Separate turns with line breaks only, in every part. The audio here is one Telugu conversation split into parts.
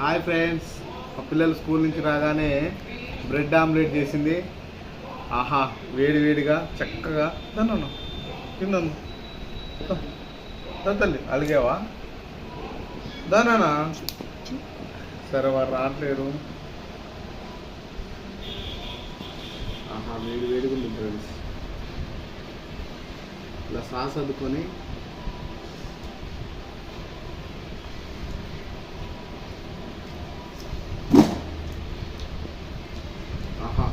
Hi friends. మా పిల్లలు స్కూల్ నుంచి రాగానే బ్రెడ్ ఆమ్లెట్ చేసింది. ఆహా వేడి వేడిగా చక్కగా. తిన్నాను తిన్నాను తల్లి అలిగావా? దానా సరే వారు రావట్లేదు. ఆహా వేడి వేడిగా ఉంది ఫ్రెండ్స్. ఇలా సాస్ అద్దుకొని ఆహా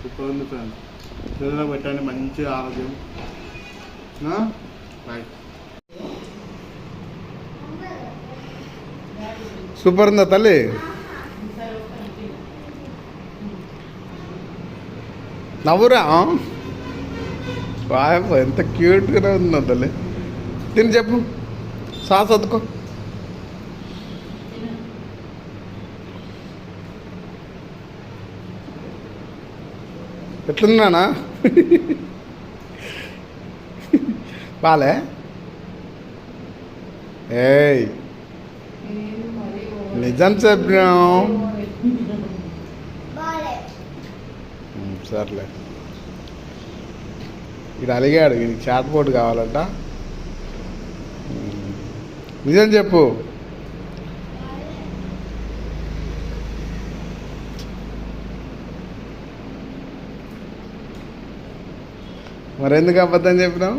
సూపర్ ఉంది ఫ్రెండ్స్ పిల్లలకు పెట్టండి మంచి ఆరోగ్యం. బాయ్ సూపర్ ఉందా తల్లి? నవ్వురా? వాయప్ప ఎంత క్యూట్గా ఉందా తల్లి. తిని చెప్పు. సాస్ వద్దుకో ఎట్లున్నానా బాలే? ఏయ్. నిజం చెప్పినాం. సర్లే. ఇది అలిగాడు వీనికి చాట్బోర్డ్ కావాలంట. నిజం చెప్పు. మరెందుకు అబద్ధం చెప్పినావు?